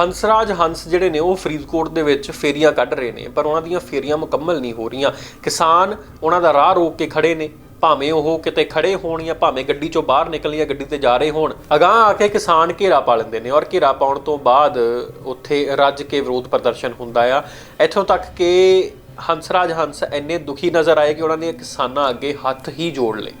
ਹੰਸਰਾਜ ਹੰਸ ਜਿਹੜੇ ਨੇ ਉਹ ਫਰੀਦਕੋਟ ਦੇ ਵਿੱਚ ਫੇਰੀਆਂ ਕੱਢ ਰਹੇ ਨੇ, ਪਰ ਉਹਨਾਂ ਦੀਆਂ ਫੇਰੀਆਂ ਮੁਕੰਮਲ ਨਹੀਂ ਹੋ ਰਹੀਆਂ। ਕਿਸਾਨ ਉਹਨਾਂ ਦਾ ਰਾਹ ਰੋਕ ਕੇ ਖੜੇ ਨੇ, ਭਾਵੇਂ ਉਹ ਕਿਤੇ ਖੜੇ ਹੋਣ ਜਾਂ ਭਾਵੇਂ ਗੱਡੀ ਚੋਂ ਬਾਹਰ ਨਿਕਲ ਜਾਂ ਗੱਡੀ ਤੇ ਜਾ ਰਹੇ ਹੋਣ। ਅਗਾਂਹ ਆ ਕੇ ਕਿਸਾਨ ਘੇਰਾ ਪਾ ਲੈਂਦੇ ਨੇ ਔਰ ਘੇਰਾ ਪਾਉਣ ਤੋਂ ਬਾਅਦ ਉੱਥੇ ਰੱਜ ਕੇ ਵਿਰੋਧ ਪ੍ਰਦਰਸ਼ਨ ਹੁੰਦਾ ਆ। ਇੱਥੋਂ ਤੱਕ ਕਿ ਹੰਸਰਾਜ ਹੰਸ ਇੰਨੇ ਦੁਖੀ ਨਜ਼ਰ ਆਏ ਕਿ ਉਹਨਾਂ ਨੇ ਕਿਸਾਨਾਂ ਅੱਗੇ ਹੱਥ ਹੀ ਜੋੜ ਲਏ।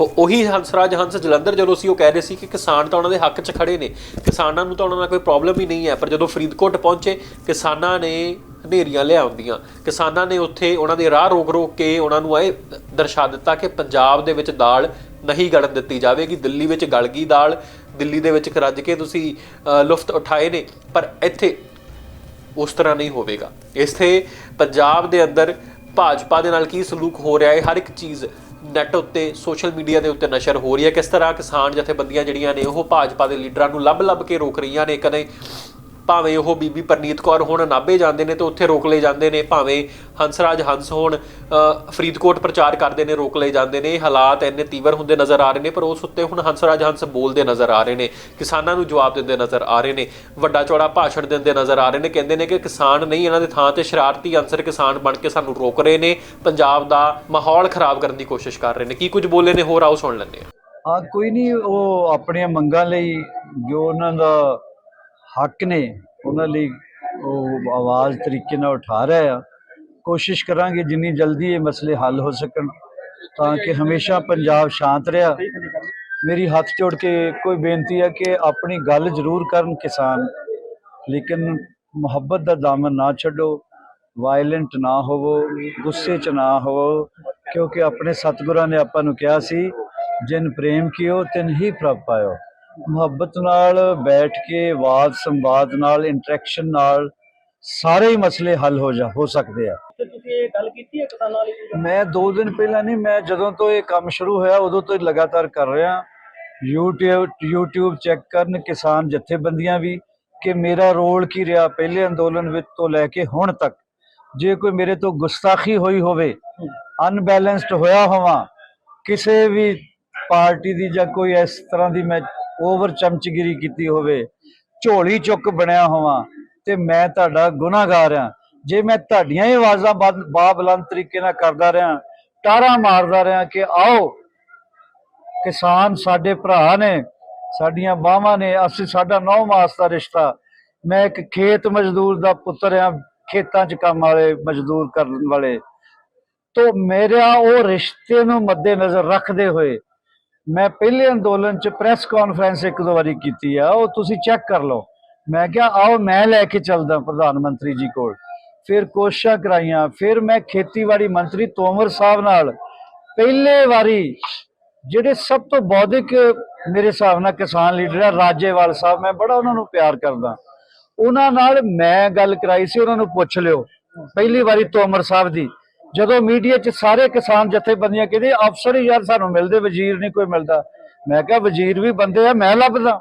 ਉਹ- ਉਹੀ ਹੰਸਰਾਜ ਹੰਸ ਜਲੰਧਰ ਜਦੋਂ ਸੀ ਉਹ ਕਹਿ ਰਹੇ ਸੀ ਕਿ ਕਿਸਾਨ ਤਾਂ ਉਹਨਾਂ ਦੇ ਹੱਕ 'ਚ ਖੜੇ ਨੇ, ਕਿਸਾਨਾਂ ਨੂੰ ਤਾਂ ਉਹਨਾਂ ਨਾਲ ਕੋਈ ਪ੍ਰੋਬਲਮ ਹੀ ਨਹੀਂ ਹੈ, ਪਰ ਜਦੋਂ ਫਰੀਦਕੋਟ ਪਹੁੰਚੇ, ਕਿਸਾਨਾਂ ਨੇ ਹਨੇਰੀਆਂ ਲਿਆਉਂਦੀਆਂ। ਕਿਸਾਨਾਂ ਨੇ ਉੱਥੇ ਉਹਨਾਂ ਦੇ ਰਾਹ ਰੋਕ-ਰੋਕ ਕੇ ਉਹਨਾਂ ਨੂੰ ਇਹ ਦਰਸਾ ਦਿੱਤਾ ਕਿ ਪੰਜਾਬ ਦੇ ਵਿੱਚ ਦਾਲ ਨਹੀਂ ਗੜਨ ਦਿੱਤੀ ਜਾਵੇਗੀ, ਦਿੱਲੀ ਵਿੱਚ ਗਲ ਗਈ ਦਾਲ, ਦਿੱਲੀ ਦੇ ਵਿੱਚ ਰੱਜ ਕੇ ਤੁਸੀਂ ਲੁਫਤ ਉਠਾਏ ਨੇ, ਪਰ ਇੱਥੇ ਉਸ ਤਰ੍ਹਾਂ ਨਹੀਂ ਹੋਵੇਗਾ। ਇਥੇ ਪੰਜਾਬ ਦੇ ਅੰਦਰ ਭਾਜਪਾ ਦੇ ਨਾਲ ਕੀ ਸਲੂਕ ਹੋ ਰਿਹਾ ਹੈ? ਹਰ ਇੱਕ ਚੀਜ਼ ਨੈਟ ਉੱਤੇ ਸੋਸ਼ਲ ਮੀਡੀਆ ਦੇ ਉੱਤੇ ਨਸ਼ਰ ਹੋ ਰਹੀ ਹੈ। ਕਿਸ ਤਰ੍ਹਾਂ ਕਿਸਾਨ ਜਥੇਬੰਦੀਆਂ ਜਿਹੜੀਆਂ ਨੇ, ਉਹ ਭਾਜਪਾ ਦੇ ਲੀਡਰਾਂ ਨੂੰ ਲੱਭ-ਲੱਭ ਕੇ ਰੋਕ ਰਹੀਆਂ ਨੇ? ਕਦੇ ਭਾਵੇਂ ਉਹ ਬੀਬੀ ਪਰਨੀਤ ਕੌਰ ਹੁਣ ਨਾਭੇ ਜਾਂਦੇ ਨੇ ਤੇ ਉੱਥੇ ਰੋਕ ਲਏ ਜਾਂਦੇ ਨੇ, ਭਾਵੇਂ ਹੰਸਰਾਜ ਹੰਸ ਹੋਣ ਫਰੀਦਕੋਟ ਪ੍ਰਚਾਰ ਕਰਦੇ ਨੇ, ਰੋਕ ਲਏ ਜਾਂਦੇ ਨੇ, ਹਾਲਾਤ ਇੰਨੇ ਤੀਵਰ ਹੁੰਦੇ ਨਜ਼ਰ ਆ ਰਹੇ ਨੇ, ਪਰ ਉਸ ਉੱਤੇ ਹੁਣ ਹੰਸਰਾਜ ਹੰਸ ਬੋਲਦੇ ਨਜ਼ਰ ਆ ਰਹੇ ਨੇ, ਕਿਸਾਨਾਂ ਨੂੰ ਜਵਾਬ ਦਿੰਦੇ ਨਜ਼ਰ ਆ ਰਹੇ ਨੇ, ਵੱਡਾ ਚੌੜਾ ਭਾਸ਼ਣ ਦਿੰਦੇ ਨਜ਼ਰ ਆ ਰਹੇ ਨੇ, ਕਹਿੰਦੇ ਨੇ ਕਿ ਕਿਸਾਨ ਨਹੀਂ, ਇਹਨਾਂ ਦੇ ਥਾਂ ਤੇ ਸ਼ਰਾਰਤੀ ਅਨਸਰ ਕਿਸਾਨ ਬਣ ਕੇ ਸਾਨੂੰ ਰੋਕ ਰਹੇ ਨੇ, ਪੰਜਾਬ ਦਾ ਮਾਹੌਲ ਖਰਾਬ ਕਰਨ ਦੀ ਕੋਸ਼ਿਸ਼ ਕਰ ਰਹੇ ਨੇ, ਕੀ ਕੁਝ ਬੋਲੇ ਨੇ, ਹੋਰ ਆਓ ਸੁਣ ਲੈਂਦੇ ਹਾਂ। ਹਾਂ ਕੋਈ ਨਹੀਂ, ਉਹ ਆਪਣੀਆਂ ਮੰਗਾਂ ਲਈ ਜੋ ਉਹਨਾਂ ਦਾ ਹੱਕ ਨੇ ਉਹਨਾਂ ਲਈ ਉਹ ਆਵਾਜ਼ ਤਰੀਕੇ ਨਾਲ ਉਠਾ ਰਿਹਾ ਆ। ਕੋਸ਼ਿਸ਼ ਕਰਾਂਗੇ ਜਿੰਨੀ ਜਲਦੀ ਇਹ ਮਸਲੇ ਹੱਲ ਹੋ ਸਕਣ ਤਾਂ ਕਿ ਹਮੇਸ਼ਾ ਪੰਜਾਬ ਸ਼ਾਂਤ ਰਿਹਾ। ਮੇਰੀ ਹੱਥ ਜੋੜ ਕੇ ਕੋਈ ਬੇਨਤੀ ਹੈ ਕਿ ਆਪਣੀ ਗੱਲ ਜ਼ਰੂਰ ਕਰਨ ਕਿਸਾਨ। ਲੇਕਿਨ ਮੁਹੱਬਤ ਦਾ ਦਾਮਨ ਨਾ ਛੱਡੋ ਵਾਇਲੈਂਟ ਨਾ ਹੋਵੋ, ਗੁੱਸੇ 'ਚ ਨਾ ਹੋਵੋ, ਕਿਉਂਕਿ ਆਪਣੇ ਸਤਿਗੁਰਾਂ ਨੇ ਆਪਾਂ ਨੂੰ ਕਿਹਾ ਸੀ, ਜਿਨ ਪ੍ਰੇਮ ਕੀਓ ਤਿਨ ਹੀ ਪ੍ਰਭ ਪਾਇਓ। ਮੁਹੱਬਤ ਨਾਲ ਬੈਠ ਕੇ ਵਾਦ ਸੰਵਾਦ ਨਾਲ ਇੰਟਰੈਕਸ਼ਨ ਨਾਲ ਸਾਰੇ ਹੀ ਮਸਲੇ ਹੱਲ ਹੋ ਜਾ ਹੋ ਸਕਦੇ ਆ। ਤੇ ਤੁਸੀਂ ਇਹ ਗੱਲ ਕੀਤੀ ਹੈ ਕਿਸਾਨਾਂ ਵਾਲੀ ਮੈਂ 2 ਦਿਨ ਪਹਿਲਾਂ ਨਹੀਂ ਮੈਂ ਜਦੋਂ ਤੋਂ ਇਹ ਕੰਮ ਸ਼ੁਰੂ ਹੋਇਆ ਉਦੋਂ ਤੋਂ ਲਗਾਤਾਰ ਕਰ ਰਿਹਾ। YouTube YouTube ਚੈੱਕ ਕਰਨ ਕਿਸਾਨ ਜਥੇਬੰਦੀਆਂ ਵੀ ਕਿ ਮੇਰਾ ਰੋਲ ਕੀ ਰਿਹਾ ਪਹਿਲੇ ਅੰਦੋਲਨ ਵਿੱਚ ਤੋਂ ਲੈ ਕੇ ਹੁਣ ਤੱਕ। ਜੇ ਕੋਈ ਮੇਰੇ ਤੋਂ ਗੁਸਤਾਖੀ ਹੋਈ ਹੋਵੇ ਅਨਬੈਲੈਂਸਡ ਹੋਇਆ ਹੋਵਾਂ ਕਿਸੇ ਵੀ ਪਾਰਟੀ ਦੀ ਜਾਂ ਕੋਈ ਇਸ ਤਰ੍ਹਾਂ ਦੀ ਮੈਂ ਓਵਰ ਚਮਚਗਿਰੀ ਕੀਤੀ ਹੋਵੇ, ਝੋਲੀ ਚੁੱਕ ਬਣਿਆ ਹੋਵਾਂ, ਤੇ ਮੈਂ ਤੁਹਾਡਾ ਗੁਨਾਹਗਾਰ ਆ ਜੇ ਮੈਂ ਤੁਹਾਡੀਆਂ ਹੀ ਆਵਾਜ਼ਾਂ ਬਾ- ਤਰੀਕੇ ਨਾਲ ਕਰਦਾ ਰਿਹਾ ਟਾਰਾਂ ਮਾਰਦਾ ਰਿਹਾ ਕਿ ਆਓ, ਕਿਸਾਨ ਸਾਡੇ ਭਰਾ ਨੇ, ਸਾਡੀਆਂ ਬਾਹਾਂ ਨੇ, ਅਸੀਂ ਸਾਡਾ ਨੌ ਮਾਸ ਦਾ ਰਿਸ਼ਤਾ, ਮੈਂ ਇੱਕ ਖੇਤ ਮਜ਼ਦੂਰ ਦਾ ਪੁੱਤਰ ਆ ਖੇਤਾਂ 'ਚ ਕੰਮ ਵਾਲੇ ਮਜ਼ਦੂਰ ਕਰਨ ਵਾਲੇ। ਤੋਂ ਮੇਰਾ ਉਹ ਰਿਸ਼ਤੇ ਨੂੰ ਮੱਦੇ ਨਜ਼ਰ ਰੱਖਦੇ ਹੋਏ ਮੈਂ ਪਹਿਲੇ ਅੰਦੋਲਨ 'ਚ ਪ੍ਰੈਸ ਕਾਨਫਰੰਸ ਇੱਕ ਦੋ ਵਾਰੀ ਕੀਤੀ ਆ, ਉਹ ਤੁਸੀਂ ਚੈੱਕ ਕਰ ਲਓ। ਮੈਂ ਕਿਹਾ, ਆਓ, ਮੈਂ ਲੈ ਕੇ ਚੱਲਦਾ ਪ੍ਰਧਾਨ ਮੰਤਰੀ ਜੀ ਕੋਲ। ਫਿਰ ਕੋਸ਼ਿਸ਼ਾਂ ਕਰਾਈਆਂ, ਫਿਰ ਮੈਂ ਖੇਤੀਬਾੜੀ ਮੰਤਰੀ ਤੋਮਰ ਸਾਹਿਬ ਨਾਲ। ਪਹਿਲੇ ਵਾਰੀ ਜਿਹੜੇ ਸਭ ਤੋਂ ਬੌਧਿਕ ਮੇਰੇ ਹਿਸਾਬ ਨਾਲ ਕਿਸਾਨ ਲੀਡਰ ਆ, ਰਾਜੇਵਾਲ ਸਾਹਿਬ, ਮੈਂ ਬੜਾ ਉਹਨਾਂ ਨੂੰ ਪਿਆਰ ਕਰਦਾ। ਉਹਨਾਂ ਨਾਲ ਮੈਂ ਗੱਲ ਕਰਾਈ ਸੀ, ਉਹਨਾਂ ਨੂੰ ਪੁੱਛ ਲਿਓ। ਪਹਿਲੀ ਵਾਰੀ ਤੋਮਰ ਸਾਹਿਬ ਦੀ। ਜਦੋਂ ਮੀਡੀਆ 'ਚ ਸਾਰੇ ਕਿਸਾਨ ਜਥੇਬੰਦੀਆਂ ਕਹਿੰਦੇ, ਅਫਸਰ ਹੀ ਯਾਰ ਸਾਨੂੰ ਮਿਲਦੇ, ਵਜ਼ੀਰ ਨਹੀਂ ਕੋਈ ਮਿਲਦਾ। ਮੈਂ ਕਿਹਾ, ਵਜ਼ੀਰ ਵੀ ਬੰਦੇ ਆ, ਮੈਂ ਲੱਭਦਾ।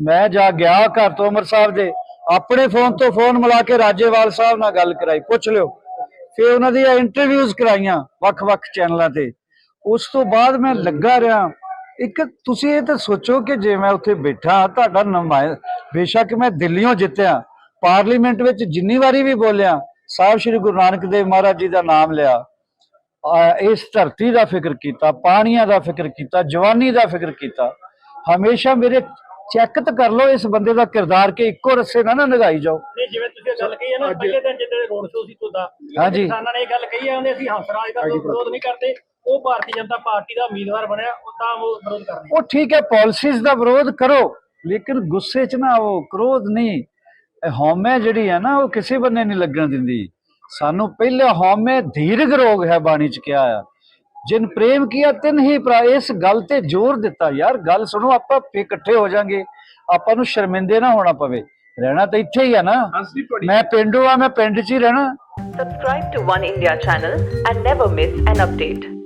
ਮੈਂ ਜਾ ਗਿਆ ਘਰ ਤੋਮਰ ਸਾਹਿਬ ਦੇ। ਆਪਣੇ ਫੋਨ ਤੋਂ ਫੋਨ ਮਿਲਾ ਕੇ ਰਾਜੇਵਾਲ ਸਾਹਿਬ ਨਾਲ ਗੱਲ ਕਰਾਈ, ਪੁੱਛ ਲਿਓ। ਫਿਰ ਉਹਨਾਂ ਦੀਆਂ ਇੰਟਰਵਿਊਜ਼ ਕਰਾਈਆਂ ਵੱਖ-ਵੱਖ ਚੈਨਲਾਂ ਤੇ। ਉਸ ਤੋਂ ਬਾਅਦ ਮੈਂ ਲੱਗਾ ਰਿਹਾ। ਇੱਕ ਤੁਸੀਂ ਇਹ ਤਾਂ ਸੋਚੋ ਕਿ ਜੇ ਮੈਂ ਉੱਥੇ ਬੈਠਾ, ਤੁਹਾਡਾ ਨੁਮਾਇੰ, ਬੇਸ਼ੱਕ ਮੈਂ ਦਿੱਲੀੋਂ ਜਿੱਤਿਆ। ਪਾਰਲੀਮੈਂਟ ਵਿੱਚ ਜਿੰਨੀ ਵਾਰੀ ਵੀ ਬੋਲਿਆ ਸਾਹਿਬ ਸ੍ਰੀ ਗੁਰੂ ਨਾਨਕ ਦੇਵ ਮਹਾਰਾਜ ਜੀ ਦਾ ਨਾਮ ਲਿਆ। ਇਸ ਧਰਤੀ ਦਾ ਫਿਕਰ ਕੀਤਾ ਪਾਣੀਆਂ ਦਾ ਫਿਕਰ ਕੀਤਾ ਜਵਾਨੀ ਦਾ ਫਿਕਰ ਕੀਤਾ। ਹਮੇਸ਼ਾ ਮੇਰੇ ਚੈੱਕ ਤਾਂ ਕਰ ਲਓ ਇਸ ਬੰਦੇ ਦਾ ਕਿਰਦਾਰ ਕਿ ਇੱਕੋ ਰਸੇ ਨਾ ਨਾ ਨਗਾਈ ਜਾਓ। ਨਹੀਂ ਜਿਵੇਂ ਤੁਸੀਂ ਇਹ ਗੱਲ ਕਹੀ ਹੈ ਨਾ ਪਹਿਲੇ ਦਿਨ ਜਿੱਦਾਂ ਰੋਡ ਸ਼ੋਅ ਸੀ ਤੁਹਾਡਾ ਹਾਂਜੀ। ਕਿਸਾਨਾਂ ਨੇ ਇਹ ਗੱਲ ਕਹੀ ਹੈ ਉਹਨੇ ਅਸੀਂ ਹੰਸਰਾਜ ਦਾ ਕੋਈ ਵਿਰੋਧ ਨਹੀਂ ਕਰਦੇ ਉਹ ਭਾਰਤੀ ਜਨਤਾ ਪਾਰਟੀ ਦਾ ਉਮੀਦਵਾਰ ਬਣਿਆ ਉਹ ਤਾਂ ਉਹ ਵਿਰੋਧ ਕਰਨੇ ਉਹ ਠੀਕ ਹੈ ਪਾਲਿਸੀਜ਼ ਦਾ ਵਿਰੋਧ ਕਰੋ ਲੇਕਿਨ ਗੁੱਸੇ 'ਚ ਨਾ ਆਓ ਕ੍ਰੋਧ ਨਹੀਂ। ਇਹ ਹਉਮੈ ਜਿਹੜੀ ਹੈ ਨਾ ਉਹ ਕਿਸੇ ਬੰਨੇ ਨਹੀਂ ਲੱਗਣ ਦਿੰਦੀ। ਸਾਨੂੰ ਪਹਿਲੇ ਹਉਮੈ ਧੀਰਗ ਰੋਗ ਹੈ ਬਾਣੀ 'ਚ ਕਿਹਾ ਆ। ਜਿਨ ਪ੍ਰੇਮ ਕੀਆ ਤਿਨ ਹੀ ਭਰਾ ਇਸ ਗੱਲ ਤੇ ਜ਼ੋਰ ਦਿੱਤਾ ਯਾਰ ਗੱਲ ਸੁਣੋ ਆਪਾਂ ਫੇ ਇਕੱਠੇ ਹੋ ਜਾਾਂਗੇ। ਆਪਾਂ ਨੂੰ ਸ਼ਰਮਿੰਦੇ ਨਾ ਹੋਣਾ ਪਵੇ। ਰਹਿਣਾ ਤਾਂ ਇੱਥੇ ਹੀ ਆ ਨਾ। ਮੈਂ ਪਿੰਡੂ ਆ ਮੈਂ ਪਿੰਡ 'ਚ ਹੀ ਰਹਿਣਾ। Subscribe to One India channel and never miss an update.